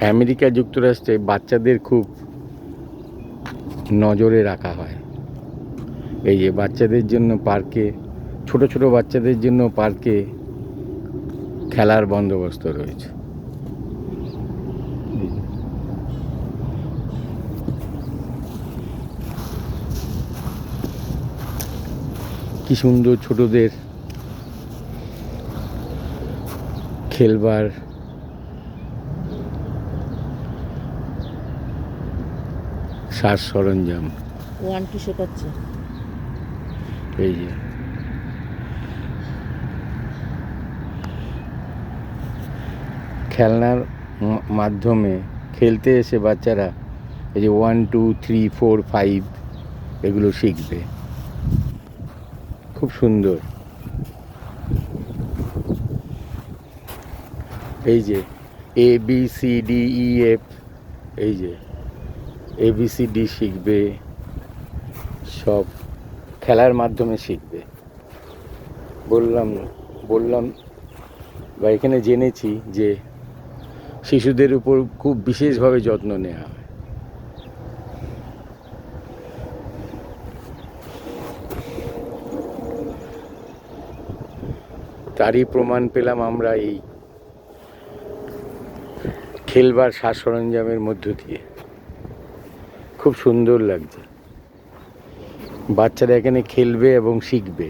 America যুক্তরাষ্ট্রে বাচ্চাদের খুব নজরে রাখা হয়। এই যে বাচ্চাদের জন্য পার্কে, ছোট ছোট বাচ্চাদের জন্য পার্কে খেলার বন্দোবস্ত রয়েছে। কি সুন্দর ছোটদের খেলবার সাজ সরঞ্জাম। ওয়ান টু শেখাচ্ছে। এই যে। খেলনার মাধ্যমে খেলতে এসে বাচ্চারা এই যে one two three four five এগুলো শিখবে। খুব সুন্দর। এই যে A B C D E F এই যে। এ বি সি ডি শিখবে, সব খেলার মাধ্যমে শিখবে। বললাম বললাম, বা এখানে জেনেছি যে শিশুদের উপর খুব বিশেষভাবে যত্ন নেওয়া হয়। তারই প্রমাণ পেলাম আমরা এই খেলবার সাজ সরঞ্জামের মধ্য দিয়ে। খুব সুন্দর লাগছে। বাচ্চারা এখানে খেলবে এবং শিখবে।